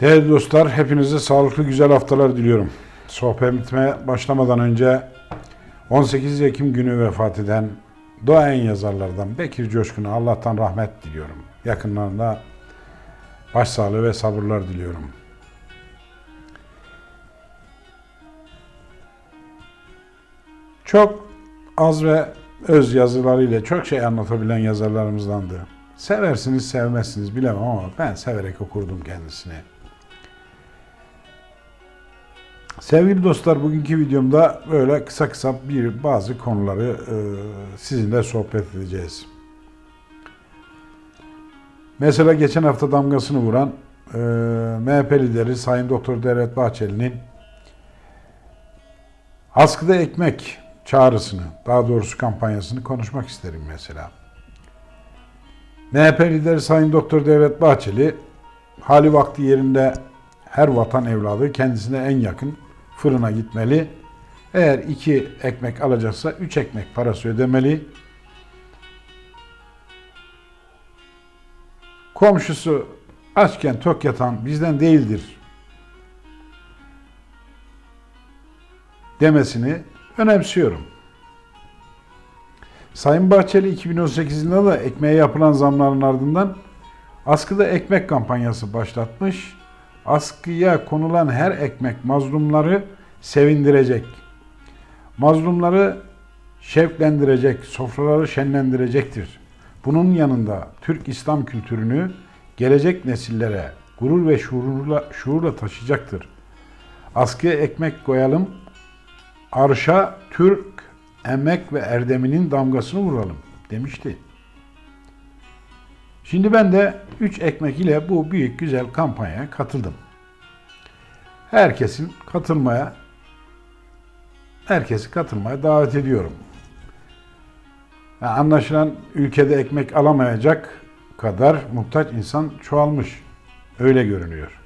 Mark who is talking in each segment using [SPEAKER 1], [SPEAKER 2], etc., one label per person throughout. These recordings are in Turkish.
[SPEAKER 1] Değerli dostlar, hepinize sağlıklı güzel haftalar diliyorum. Sohbetime başlamadan önce 18 Ekim günü vefat eden doğayan yazarlardan Bekir Coşkun'a Allah'tan rahmet diliyorum. Yakınlarında başsağlığı ve sabırlar diliyorum. Çok az ve öz yazılarıyla çok şey anlatabilen yazarlarımızdandı. Seversiniz sevmezsiniz bilemem ama ben severek okurdum kendisini. Sevgili dostlar bugünkü videomda böyle kısa kısa bir bazı konuları e, sizinle sohbet edeceğiz. Mesela geçen hafta damgasını vuran e, MHP lideri Sayın Doktor Devlet Bahçeli'nin askıda ekmek çağrısını, daha doğrusu kampanyasını konuşmak isterim mesela. MHP lideri Sayın Doktor Devlet Bahçeli hali vakti yerinde her vatan evladı kendisine en yakın fırına gitmeli. Eğer iki ekmek alacaksa üç ekmek parası ödemeli. Komşusu açken tok yatan bizden değildir demesini önemsiyorum. Sayın Bahçeli 2018 yılında da ekmeğe yapılan zamların ardından askıda ekmek kampanyası başlatmış. Askıya konulan her ekmek mazlumları sevindirecek. Mazlumları şevklendirecek, sofraları şenlendirecektir. Bunun yanında Türk İslam kültürünü gelecek nesillere gurur ve şuurla, şuurla taşıyacaktır. Askıya ekmek koyalım, arşa Türk emek ve erdeminin damgasını vuralım demişti. Şimdi ben de 3 ekmek ile bu büyük güzel kampanyaya katıldım. Herkesin katılmaya herkesi katılmaya davet ediyorum. Yani anlaşılan ülkede ekmek alamayacak kadar muhtaç insan çoğalmış. Öyle görünüyor.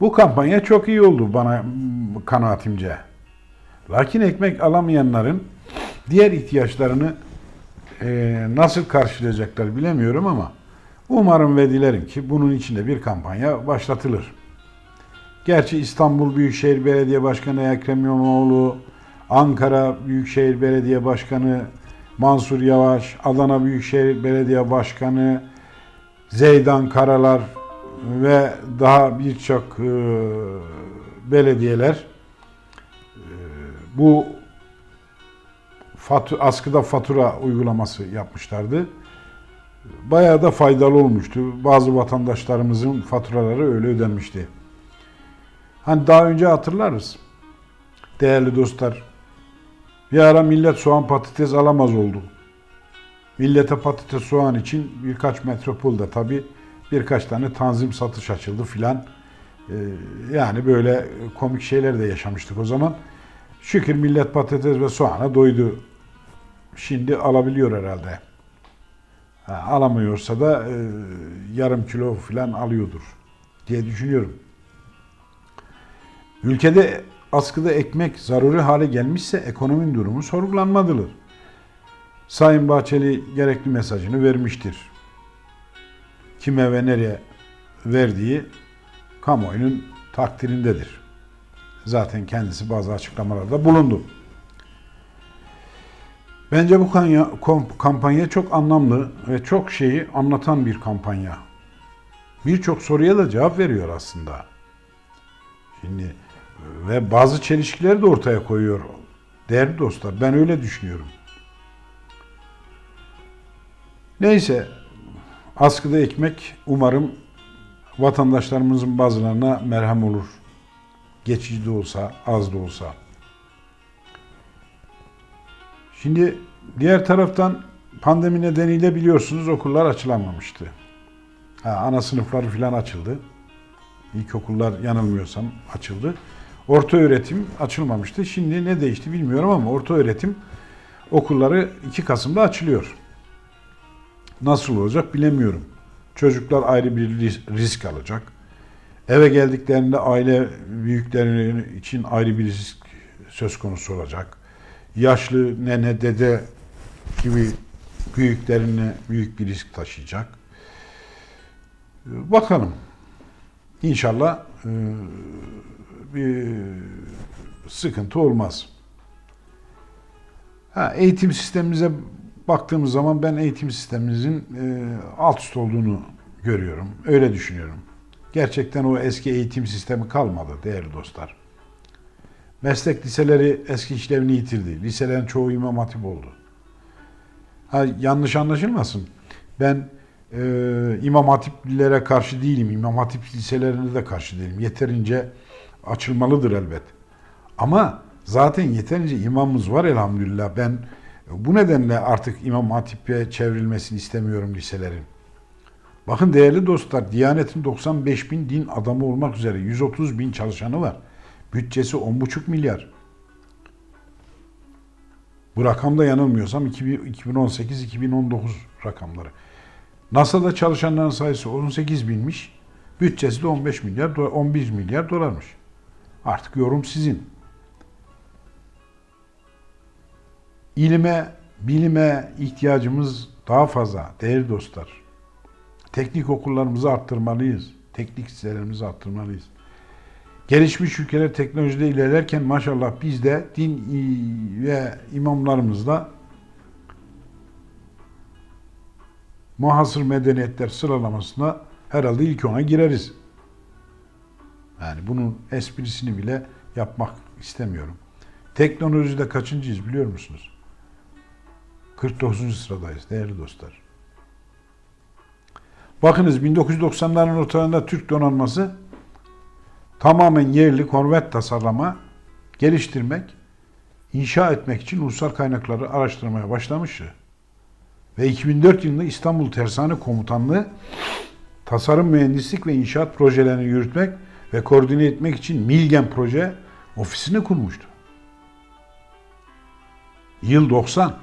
[SPEAKER 1] Bu kampanya çok iyi oldu bana kanaatimce. Lakin ekmek alamayanların diğer ihtiyaçlarını e, nasıl karşılayacaklar bilemiyorum ama umarım ve dilerim ki bunun içinde bir kampanya başlatılır. Gerçi İstanbul Büyükşehir Belediye Başkanı Ekrem İmamoğlu, Ankara Büyükşehir Belediye Başkanı Mansur Yavaş, Adana Büyükşehir Belediye Başkanı Zeydan Karalar ve daha birçok e, belediyeler e, bu fatu, askıda fatura uygulaması yapmışlardı. Bayağı da faydalı olmuştu. Bazı vatandaşlarımızın faturaları öyle ödenmişti. Hani daha önce hatırlarız. Değerli dostlar. Bir ara millet soğan patates alamaz oldu. Millete patates soğan için birkaç metropolda tabi birkaç tane tanzim satış açıldı filan. Ee, yani böyle komik şeyler de yaşamıştık o zaman. Şükür millet patates ve soğana doydu. Şimdi alabiliyor herhalde. Ha, alamıyorsa da e, yarım kilo falan alıyordur diye düşünüyorum. Ülkede askıda ekmek zaruri hale gelmişse ekonominin durumu sorgulanmalıdır. Sayın Bahçeli gerekli mesajını vermiştir. Kime ve nereye verdiği kamuoyunun takdirindedir. Zaten kendisi bazı açıklamalarda bulundu. Bence bu kampanya çok anlamlı ve çok şeyi anlatan bir kampanya. Birçok soruya da cevap veriyor aslında. Şimdi ve bazı çelişkileri de ortaya koyuyor. Değerli dostlar ben öyle düşünüyorum. Neyse askıda ekmek umarım vatandaşlarımızın bazılarına merhem olur. Geçici de olsa, az da olsa. Şimdi diğer taraftan pandemi nedeniyle biliyorsunuz okullar açılamamıştı. Ha, ana sınıfları falan açıldı. İlkokullar yanılmıyorsam açıldı. Orta öğretim açılmamıştı. Şimdi ne değişti bilmiyorum ama orta öğretim okulları 2 Kasım'da açılıyor. Nasıl olacak bilemiyorum. Çocuklar ayrı bir risk alacak. Eve geldiklerinde aile büyükleri için ayrı bir risk söz konusu olacak. Yaşlı nene, dede gibi büyüklerine büyük bir risk taşıyacak. Bakalım. İnşallah e, bir sıkıntı olmaz. Ha, eğitim sistemimize baktığımız zaman ben eğitim sistemimizin e, alt üst olduğunu görüyorum. Öyle düşünüyorum. Gerçekten o eski eğitim sistemi kalmadı değerli dostlar. Meslek liseleri eski işlevini yitirdi. Liselerin çoğu imam hatip oldu. Ha, yanlış anlaşılmasın. Ben e, imam hatiplilere karşı değilim. İmam hatip liselerine de karşı değilim. Yeterince açılmalıdır elbet. Ama zaten yeterince imamımız var elhamdülillah. Ben bu nedenle artık imam hatipe çevrilmesini istemiyorum liselerin. Bakın değerli dostlar, Diyanet'in 95 bin din adamı olmak üzere 130 bin çalışanı var. Bütçesi 10,5 milyar. Bu rakamda yanılmıyorsam 2018-2019 rakamları. NASA'da çalışanların sayısı 18 binmiş. Bütçesi de 15 milyar, 11 milyar dolarmış. Artık yorum sizin. İlime, bilime ihtiyacımız daha fazla değerli dostlar. Teknik okullarımızı arttırmalıyız. Teknik liselerimizi arttırmalıyız. Gelişmiş ülkeler teknolojide ilerlerken maşallah biz de din ve imamlarımızla muhasır medeniyetler sıralamasına herhalde ilk ona gireriz. Yani bunun esprisini bile yapmak istemiyorum. Teknolojide kaçıncıyız biliyor musunuz? 49. sıradayız değerli dostlar. Bakınız 1990'ların ortalarında Türk donanması tamamen yerli konvet tasarlama, geliştirmek, inşa etmek için ulusal kaynakları araştırmaya başlamıştı. Ve 2004 yılında İstanbul Tersane Komutanlığı tasarım, mühendislik ve inşaat projelerini yürütmek ve koordine etmek için Milgen Proje ofisini kurmuştu. Yıl 90.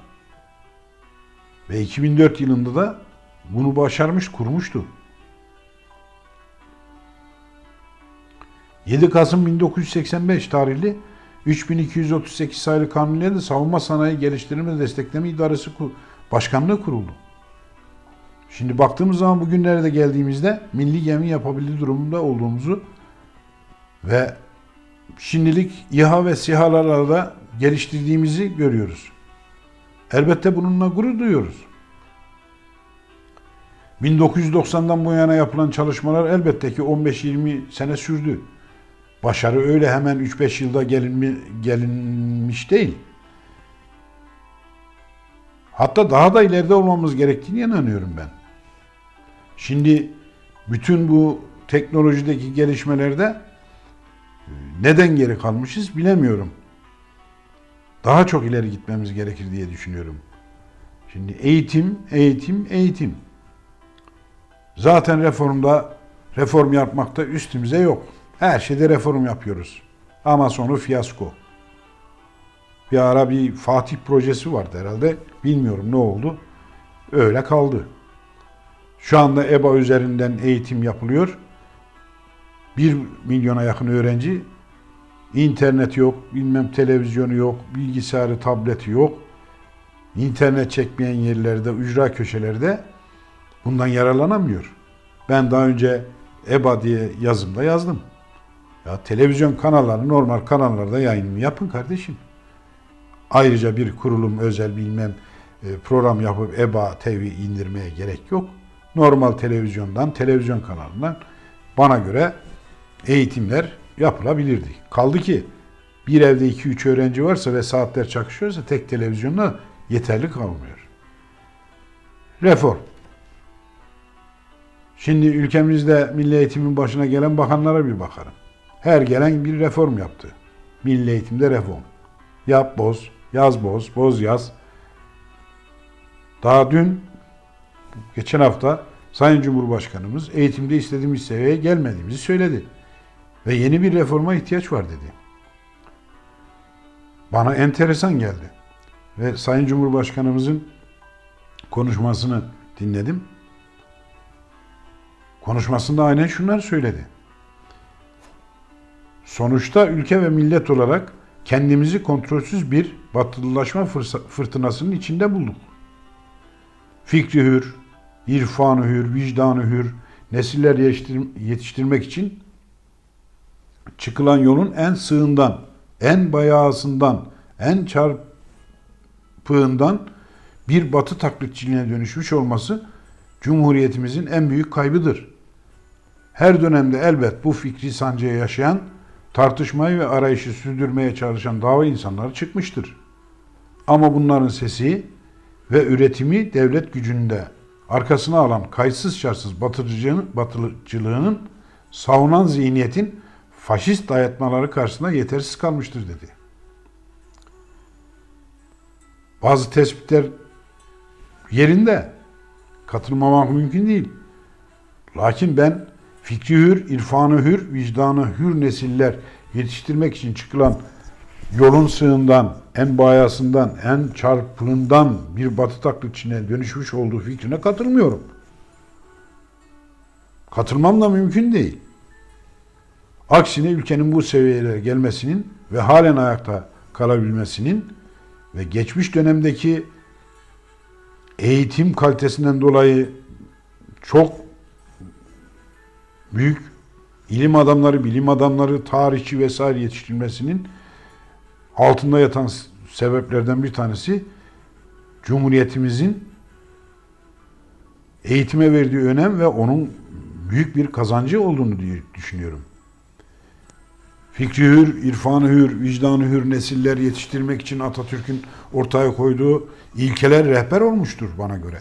[SPEAKER 1] Ve 2004 yılında da bunu başarmış, kurmuştu. 7 Kasım 1985 tarihli 3238 sayılı kanun ile de Savunma Sanayi Geliştirme ve Destekleme İdaresi Başkanlığı kuruldu. Şimdi baktığımız zaman bugünlerde geldiğimizde milli gemi yapabilir durumunda olduğumuzu ve şimdilik İHA ve SİHA'larla da geliştirdiğimizi görüyoruz. Elbette bununla gurur duyuyoruz. 1990'dan bu yana yapılan çalışmalar elbette ki 15-20 sene sürdü. Başarı öyle hemen 3-5 yılda gelinmi, gelinmiş değil. Hatta daha da ileride olmamız gerektiğini inanıyorum ben. Şimdi bütün bu teknolojideki gelişmelerde e, neden geri kalmışız bilemiyorum. Daha çok ileri gitmemiz gerekir diye düşünüyorum. Şimdi eğitim, eğitim, eğitim. Zaten reformda reform yapmakta üstümüze yok. Her şeyde reform yapıyoruz. Ama sonu fiyasko. Bir ara bir Fatih projesi vardı herhalde. Bilmiyorum ne oldu. Öyle kaldı. Şu anda EBA üzerinden eğitim yapılıyor. Bir milyona yakın öğrenci internet yok, bilmem televizyonu yok, bilgisayarı, tableti yok. İnternet çekmeyen yerlerde, ücra köşelerde bundan yararlanamıyor. Ben daha önce EBA diye yazımda yazdım. Ya televizyon kanalları normal kanallarda yayınını yapın kardeşim. Ayrıca bir kurulum özel bilmem e, program yapıp EBA TV indirmeye gerek yok. Normal televizyondan, televizyon kanalından bana göre eğitimler yapılabilirdi. Kaldı ki bir evde 2-3 öğrenci varsa ve saatler çakışıyorsa tek televizyonla yeterli kalmıyor. Reform. Şimdi ülkemizde milli eğitimin başına gelen bakanlara bir bakarım. Her gelen bir reform yaptı. Milli eğitimde reform. Yap boz, yaz boz, boz yaz. Daha dün, geçen hafta Sayın Cumhurbaşkanımız eğitimde istediğimiz seviyeye gelmediğimizi söyledi. Ve yeni bir reforma ihtiyaç var dedi. Bana enteresan geldi. Ve Sayın Cumhurbaşkanımızın konuşmasını dinledim. Konuşmasında aynen şunları söyledi. Sonuçta ülke ve millet olarak kendimizi kontrolsüz bir batılılaşma fırtınasının içinde bulduk. Fikri hür, irfanı hür, vicdanı hür, nesiller yetiştir- yetiştirmek için çıkılan yolun en sığından, en bayağısından, en çarpığından bir batı taklitçiliğine dönüşmüş olması Cumhuriyetimizin en büyük kaybıdır. Her dönemde elbet bu fikri sancıya yaşayan, tartışmayı ve arayışı sürdürmeye çalışan dava insanları çıkmıştır. Ama bunların sesi ve üretimi devlet gücünde arkasına alan kayıtsız şartsız batırıcının, batırıcılığının savunan zihniyetin faşist dayatmaları karşısında yetersiz kalmıştır dedi. Bazı tespitler yerinde katılmamak mümkün değil. Lakin ben fikri hür, irfanı hür, vicdanı hür nesiller yetiştirmek için çıkılan yolun sığından, en bayasından, en çarpığından bir batı taklitçine dönüşmüş olduğu fikrine katılmıyorum. Katılmam da mümkün değil. Aksine ülkenin bu seviyelere gelmesinin ve halen ayakta kalabilmesinin ve geçmiş dönemdeki eğitim kalitesinden dolayı çok büyük ilim adamları, bilim adamları, tarihçi vesaire yetiştirilmesinin altında yatan sebeplerden bir tanesi Cumhuriyetimizin eğitime verdiği önem ve onun büyük bir kazancı olduğunu diye düşünüyorum. Fikri hür, irfanı hür, vicdanı hür nesiller yetiştirmek için Atatürk'ün ortaya koyduğu ilkeler rehber olmuştur bana göre.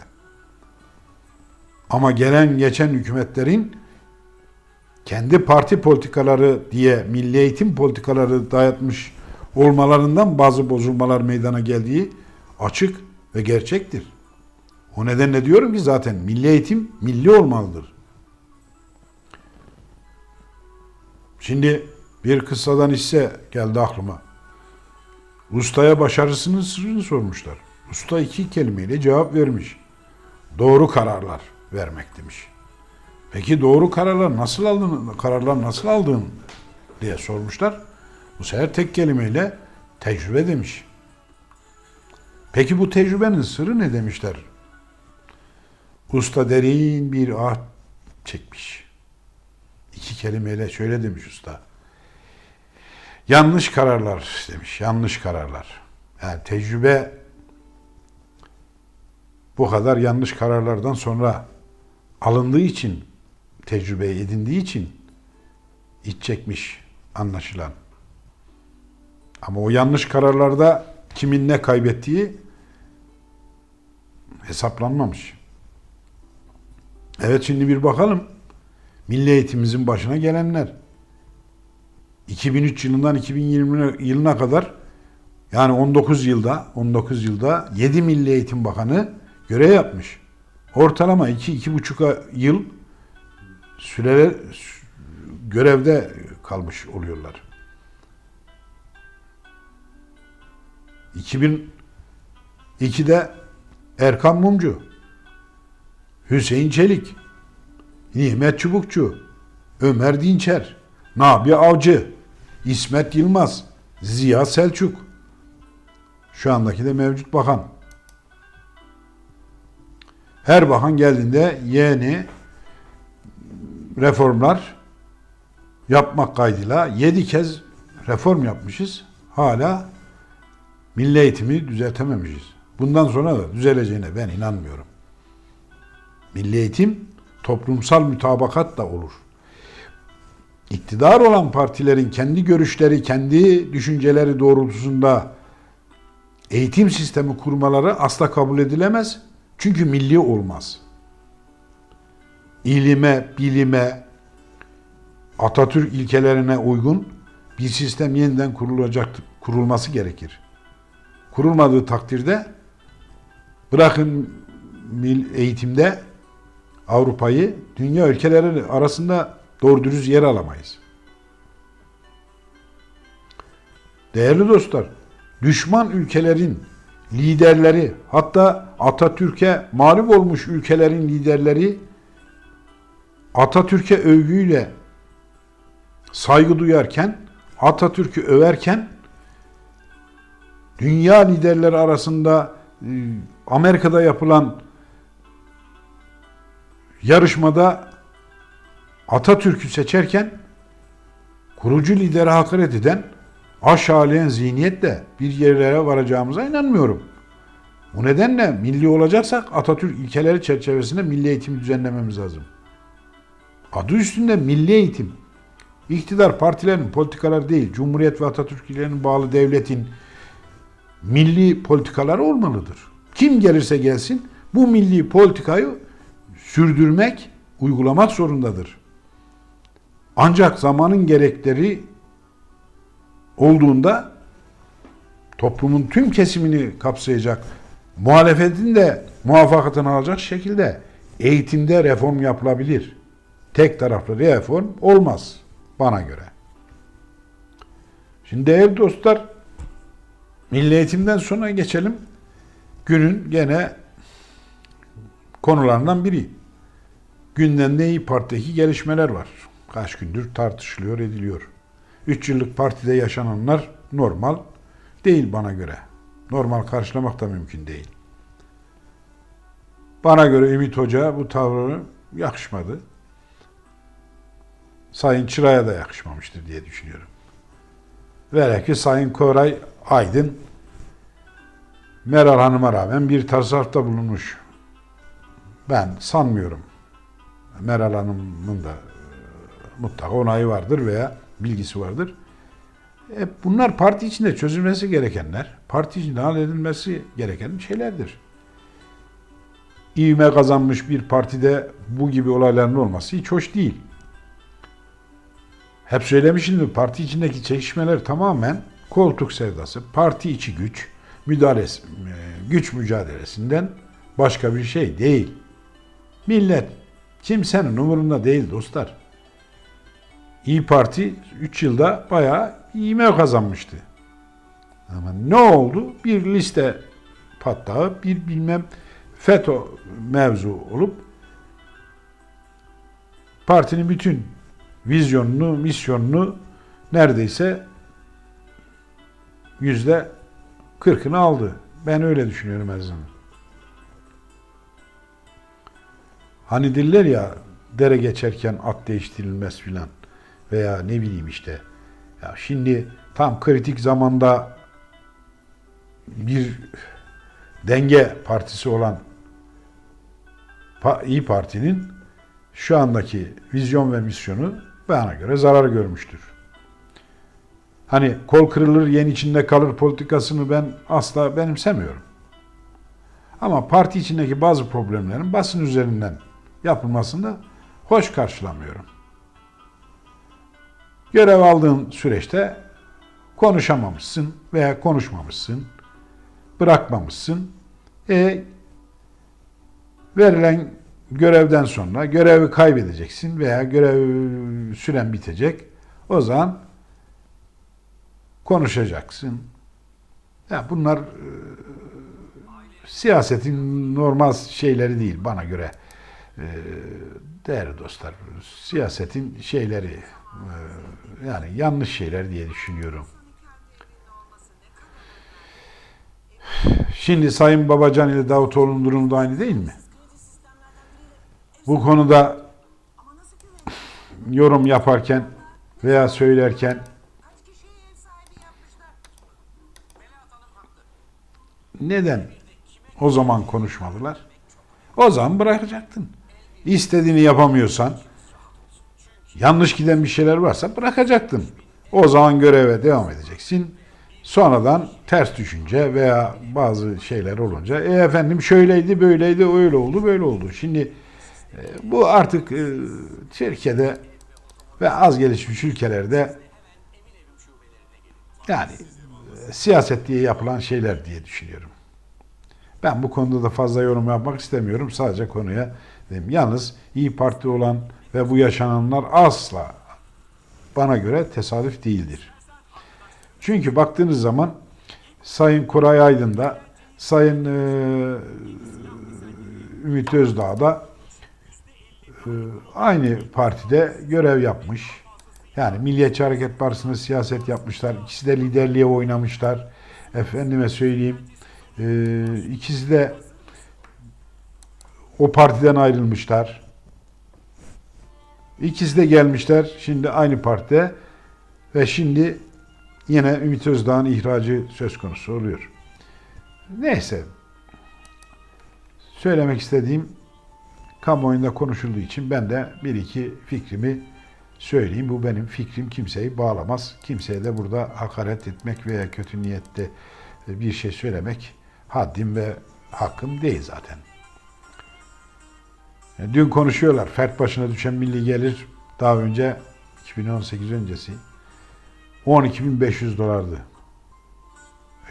[SPEAKER 1] Ama gelen geçen hükümetlerin kendi parti politikaları diye milli eğitim politikaları dayatmış olmalarından bazı bozulmalar meydana geldiği açık ve gerçektir. O nedenle diyorum ki zaten milli eğitim milli olmalıdır. Şimdi bir kıssadan hisse geldi aklıma. Ustaya başarısının sırrını sormuşlar. Usta iki kelimeyle cevap vermiş. Doğru kararlar vermek demiş. Peki doğru kararlar nasıl aldın, kararlar nasıl aldın diye sormuşlar. Bu sefer tek kelimeyle tecrübe demiş. Peki bu tecrübenin sırrı ne demişler? Usta derin bir ah çekmiş. İki kelimeyle şöyle demiş usta. Yanlış kararlar demiş. Yanlış kararlar. Yani tecrübe bu kadar yanlış kararlardan sonra alındığı için, tecrübe edindiği için iç çekmiş anlaşılan. Ama o yanlış kararlarda kimin ne kaybettiği hesaplanmamış. Evet şimdi bir bakalım. Milli eğitimimizin başına gelenler. 2003 yılından 2020 yılına kadar yani 19 yılda 19 yılda 7 Milli Eğitim Bakanı görev yapmış. Ortalama 2-2,5 yıl süreler görevde kalmış oluyorlar. 2002'de Erkan Mumcu, Hüseyin Çelik, Nimet Çubukçu, Ömer Dinçer, Nabi Avcı, İsmet Yılmaz, Ziya Selçuk, şu andaki de mevcut bakan. Her bakan geldiğinde yeni reformlar yapmak kaydıyla yedi kez reform yapmışız. Hala milli eğitimi düzeltememişiz. Bundan sonra da düzeleceğine ben inanmıyorum. Milli eğitim toplumsal mütabakat da olur. İktidar olan partilerin kendi görüşleri, kendi düşünceleri doğrultusunda eğitim sistemi kurmaları asla kabul edilemez. Çünkü milli olmaz. İlime, bilime, Atatürk ilkelerine uygun bir sistem yeniden kurulacaktır, kurulması gerekir. Kurulmadığı takdirde bırakın eğitimde Avrupa'yı dünya ülkeleri arasında doğru dürüst yer alamayız. Değerli dostlar, düşman ülkelerin liderleri, hatta Atatürk'e mağlup olmuş ülkelerin liderleri Atatürk'e övgüyle saygı duyarken, Atatürk'ü överken dünya liderleri arasında e, Amerika'da yapılan yarışmada Atatürk'ü seçerken kurucu lidere hakaret eden aşağılayan zihniyetle bir yerlere varacağımıza inanmıyorum. Bu nedenle milli olacaksak Atatürk ilkeleri çerçevesinde milli eğitimi düzenlememiz lazım. Adı üstünde milli eğitim. İktidar partilerin politikaları değil, Cumhuriyet ve Atatürk bağlı devletin milli politikaları olmalıdır. Kim gelirse gelsin bu milli politikayı sürdürmek, uygulamak zorundadır. Ancak zamanın gerekleri olduğunda toplumun tüm kesimini kapsayacak, muhalefetin de muvaffakatını alacak şekilde eğitimde reform yapılabilir. Tek taraflı reform olmaz bana göre. Şimdi değerli dostlar, milli eğitimden sonra geçelim. Günün gene konularından biri. Gündemde İyi Parti'deki gelişmeler var. Kaç gündür tartışılıyor, ediliyor. Üç yıllık partide yaşananlar normal değil bana göre. Normal karşılamak da mümkün değil. Bana göre Ümit Hoca bu tavrı yakışmadı. Sayın Çıra'ya da yakışmamıştır diye düşünüyorum. Vele ki Sayın Koray Aydın Meral Hanım'a rağmen bir tasarrufta bulunmuş. Ben sanmıyorum. Meral Hanım'ın da e, mutlaka onayı vardır veya bilgisi vardır. E bunlar parti içinde çözülmesi gerekenler, parti içinde halledilmesi gereken şeylerdir. İvme kazanmış bir partide bu gibi olayların olması hiç hoş değil. Hep söylemişimdir parti içindeki çekişmeler tamamen koltuk sevdası, parti içi güç, müdahalesi, e, güç mücadelesinden başka bir şey değil. Millet kimsenin umurunda değil dostlar. İyi Parti 3 yılda bayağı ivme kazanmıştı. Ama ne oldu? Bir liste patlağı, bir bilmem FETÖ mevzu olup partinin bütün vizyonunu, misyonunu neredeyse yüzde kırkını aldı. Ben öyle düşünüyorum her zaman. Hani diller ya dere geçerken at değiştirilmez filan veya ne bileyim işte. Ya şimdi tam kritik zamanda bir denge partisi olan İyi Parti'nin şu andaki vizyon ve misyonu bana göre zarar görmüştür. Hani kol kırılır yen içinde kalır politikasını ben asla benimsemiyorum. Ama parti içindeki bazı problemlerin basın üzerinden yapılmasını da hoş karşılamıyorum. Görev aldığın süreçte konuşamamışsın veya konuşmamışsın, bırakmamışsın. E, verilen görevden sonra görevi kaybedeceksin veya görev süren bitecek. O zaman konuşacaksın. Ya bunlar e, siyasetin normal şeyleri değil bana göre. E, değerli dostlar, siyasetin şeyleri e, yani yanlış şeyler diye düşünüyorum. Şimdi Sayın Babacan ile Davutoğlu'nun durumu da aynı değil mi? Bu konuda yorum yaparken veya söylerken neden o zaman konuşmadılar? O zaman bırakacaktın. İstediğini yapamıyorsan, yanlış giden bir şeyler varsa bırakacaktın. O zaman göreve devam edeceksin. Sonradan ters düşünce veya bazı şeyler olunca e efendim şöyleydi, böyleydi, öyle oldu, böyle oldu. Şimdi bu artık e, Türkiye'de ve az gelişmiş ülkelerde yani e, siyaset diye yapılan şeyler diye düşünüyorum. Ben bu konuda da fazla yorum yapmak istemiyorum. Sadece konuya dedim. Yalnız İyi Parti olan ve bu yaşananlar asla bana göre tesadüf değildir. Çünkü baktığınız zaman Sayın Koray Aydın da Sayın e, Ümit Özdağ da aynı partide görev yapmış. Yani Milliyetçi Hareket Partisi'nde siyaset yapmışlar. İkisi de liderliğe oynamışlar. Efendime söyleyeyim. E, ikisi de o partiden ayrılmışlar. İkisi de gelmişler şimdi aynı partide ve şimdi yine Ümit Özdağ'ın ihracı söz konusu oluyor. Neyse. Söylemek istediğim kamuoyunda konuşulduğu için ben de bir iki fikrimi söyleyeyim. Bu benim fikrim kimseyi bağlamaz. Kimseye de burada hakaret etmek veya kötü niyette bir şey söylemek haddim ve hakkım değil zaten. Yani Dün konuşuyorlar. Fert başına düşen milli gelir daha önce 2018 öncesi 12.500 dolardı.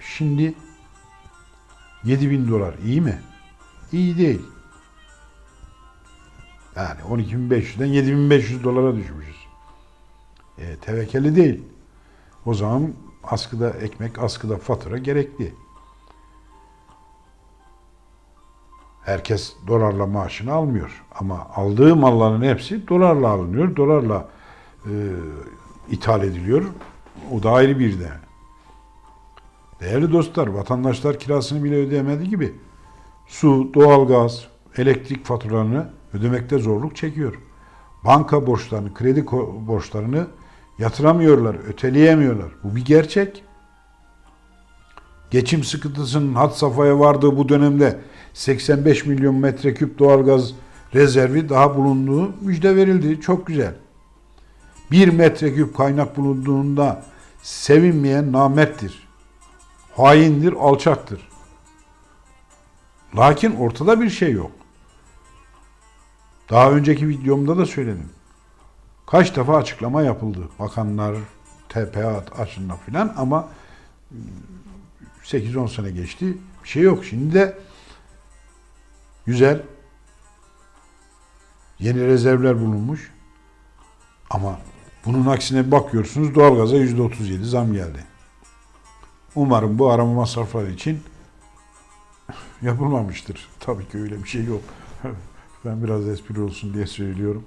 [SPEAKER 1] Şimdi 7.000 dolar. İyi mi? İyi değil. Yani 12.500'den 7.500 dolara düşmüşüz. E, tevekkeli değil. O zaman askıda ekmek, askıda fatura gerekli. Herkes dolarla maaşını almıyor. Ama aldığı malların hepsi dolarla alınıyor. Dolarla e, ithal ediliyor. O da ayrı bir de. Değerli dostlar, vatandaşlar kirasını bile ödeyemediği gibi su, doğalgaz, elektrik faturalarını ödemekte zorluk çekiyor. Banka borçlarını, kredi borçlarını yatıramıyorlar, öteleyemiyorlar. Bu bir gerçek. Geçim sıkıntısının had safhaya vardığı bu dönemde 85 milyon metreküp doğalgaz rezervi daha bulunduğu müjde verildi. Çok güzel. Bir metreküp kaynak bulunduğunda sevinmeyen namerttir. Haindir, alçaktır. Lakin ortada bir şey yok. Daha önceki videomda da söyledim. Kaç defa açıklama yapıldı. Bakanlar, TPA açında filan ama 8-10 sene geçti. Bir şey yok. Şimdi de güzel yeni rezervler bulunmuş. Ama bunun aksine bakıyorsunuz doğalgaza %37 zam geldi. Umarım bu arama masrafları için yapılmamıştır. Tabii ki öyle bir şey yok. Ben biraz espri olsun diye söylüyorum.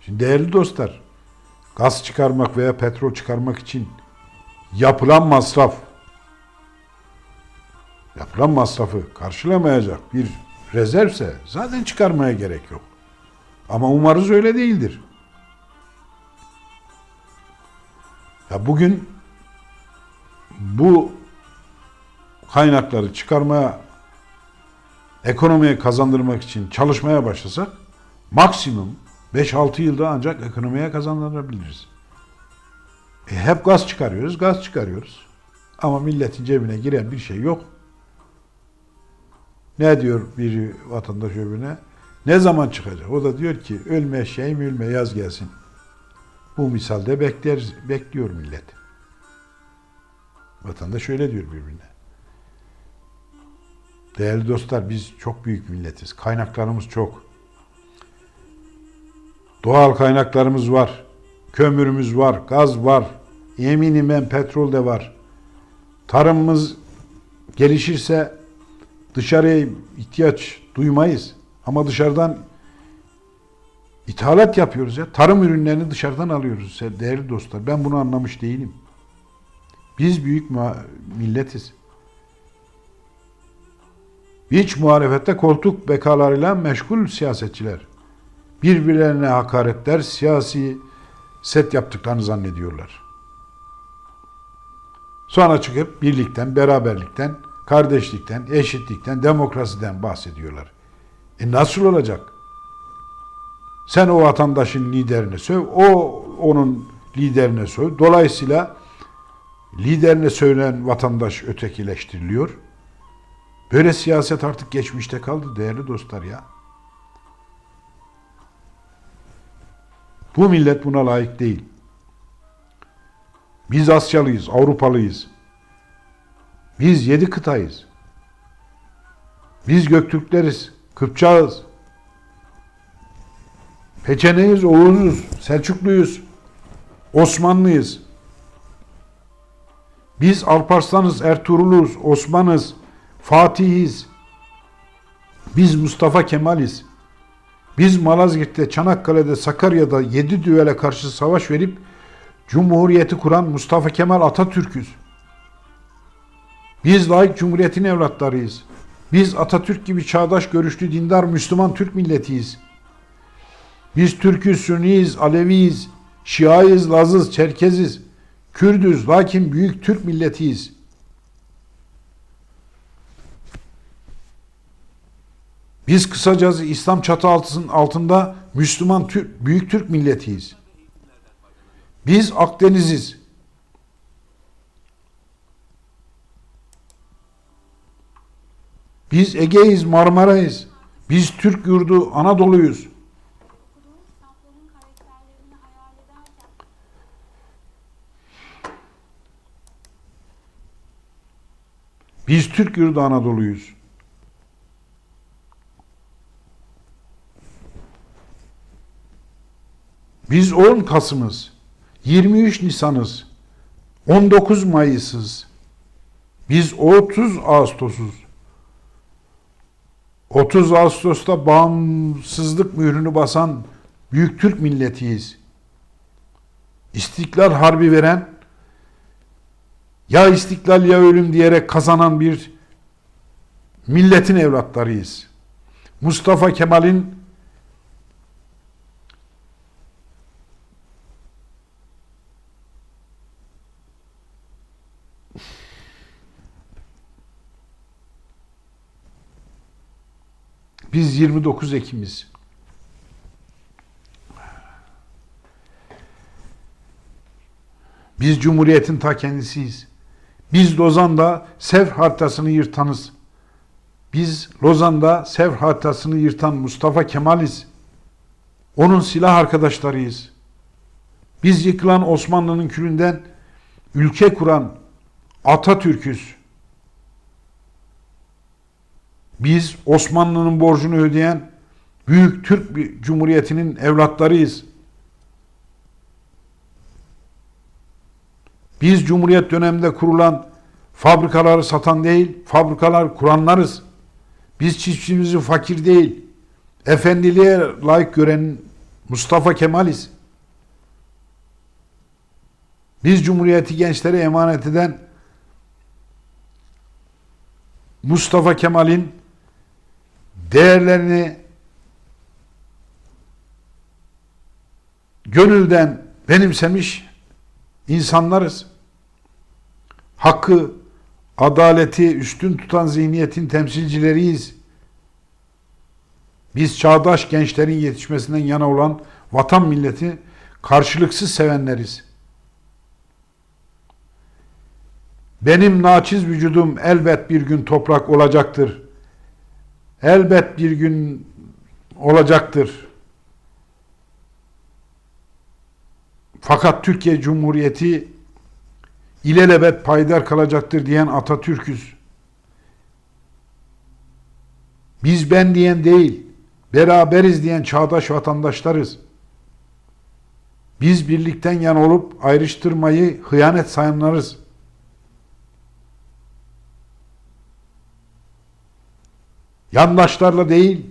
[SPEAKER 1] Şimdi değerli dostlar, gaz çıkarmak veya petrol çıkarmak için yapılan masraf, yapılan masrafı karşılamayacak bir rezervse zaten çıkarmaya gerek yok. Ama umarız öyle değildir. Ya bugün bu kaynakları çıkarmaya, ekonomiye kazandırmak için çalışmaya başlasak maksimum 5-6 yılda ancak ekonomiye kazandırabiliriz. E hep gaz çıkarıyoruz, gaz çıkarıyoruz. Ama milletin cebine giren bir şey yok. Ne diyor bir vatandaş öbürüne? Ne zaman çıkacak? O da diyor ki ölme şeyim ölme yaz gelsin. Bu misalde bekler, bekliyor millet. Vatandaş öyle diyor birbirine. Değerli dostlar biz çok büyük milletiz. Kaynaklarımız çok. Doğal kaynaklarımız var. Kömürümüz var, gaz var. Eminim ben petrol de var. Tarımımız gelişirse dışarıya ihtiyaç duymayız. Ama dışarıdan ithalat yapıyoruz ya. Tarım ürünlerini dışarıdan alıyoruz değerli dostlar. Ben bunu anlamış değilim. Biz büyük milletiz. Hiç muhalefette koltuk bekalarıyla meşgul siyasetçiler. Birbirlerine hakaretler, siyasi set yaptıklarını zannediyorlar. Sonra çıkıp birlikten, beraberlikten, kardeşlikten, eşitlikten, demokrasiden bahsediyorlar. E nasıl olacak? Sen o vatandaşın liderine söv, o onun liderine söv. Dolayısıyla liderine söylenen vatandaş ötekileştiriliyor. Böyle siyaset artık geçmişte kaldı değerli dostlar ya. Bu millet buna layık değil. Biz Asyalıyız, Avrupalıyız. Biz yedi kıtayız. Biz Göktürkleriz, Kıpçağız. Peçeneyiz, Oğuz'uz, Selçukluyuz, Osmanlıyız. Biz Alparslanız, Ertuğrul'uz, Osman'ız, Fatih'iz. Biz Mustafa Kemal'iz. Biz Malazgirt'te, Çanakkale'de, Sakarya'da yedi düvele karşı savaş verip Cumhuriyeti kuran Mustafa Kemal Atatürk'üz. Biz layık cumhuriyetin evlatlarıyız. Biz Atatürk gibi çağdaş görüşlü dindar Müslüman Türk milletiyiz. Biz Türk'üz, Sünniyiz, Aleviyiz, Şiayız, Lazız, Çerkeziz, Kürdüz, lakin büyük Türk milletiyiz. Biz kısacası İslam çatı altısının altında Müslüman Türk, büyük Türk milletiyiz. Biz Akdeniz'iz. Biz Ege'yiz, Marmara'yız. Biz Türk yurdu Anadolu'yuz. Biz Türk yurdu Anadolu'yuz. Biz 10 Kasım'ız. 23 Nisan'ız. 19 Mayıs'ız. Biz 30 Ağustos'uz. 30 Ağustos'ta bağımsızlık mührünü basan büyük Türk milletiyiz. İstiklal Harbi veren ya istiklal ya ölüm diyerek kazanan bir milletin evlatlarıyız. Mustafa Kemal'in Biz 29 Ekim'iz. Biz Cumhuriyet'in ta kendisiyiz. Biz Lozan'da Sevr haritasını yırtanız. Biz Lozan'da Sevr haritasını yırtan Mustafa Kemal'iz. Onun silah arkadaşlarıyız. Biz yıkılan Osmanlı'nın külünden ülke kuran Atatürk'üz. Biz Osmanlı'nın borcunu ödeyen büyük Türk bir Cumhuriyeti'nin evlatlarıyız. Biz Cumhuriyet döneminde kurulan fabrikaları satan değil, fabrikalar kuranlarız. Biz çiftçimizi fakir değil, efendiliğe layık gören Mustafa Kemal'iz. Biz Cumhuriyeti gençlere emanet eden Mustafa Kemal'in değerlerini gönülden benimsemiş insanlarız. Hakkı, adaleti üstün tutan zihniyetin temsilcileriyiz. Biz çağdaş gençlerin yetişmesinden yana olan vatan milleti karşılıksız sevenleriz. Benim naçiz vücudum elbet bir gün toprak olacaktır. Elbet bir gün olacaktır. Fakat Türkiye Cumhuriyeti ilelebet payidar kalacaktır diyen Atatürk'üz. Biz ben diyen değil, beraberiz diyen çağdaş vatandaşlarız. Biz birlikten yan olup ayrıştırmayı hıyanet sayanlarız. Yandaşlarla değil,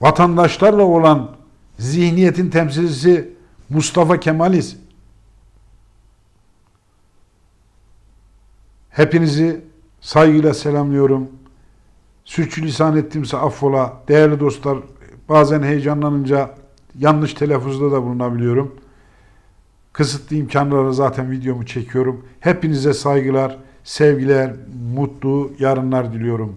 [SPEAKER 1] vatandaşlarla olan zihniyetin temsilcisi Mustafa Kemal'iz. Hepinizi saygıyla selamlıyorum. Sürçülisan ettimse affola. Değerli dostlar, bazen heyecanlanınca yanlış telaffuzda da bulunabiliyorum. Kısıtlı imkanlarla zaten videomu çekiyorum. Hepinize saygılar, sevgiler, mutlu yarınlar diliyorum.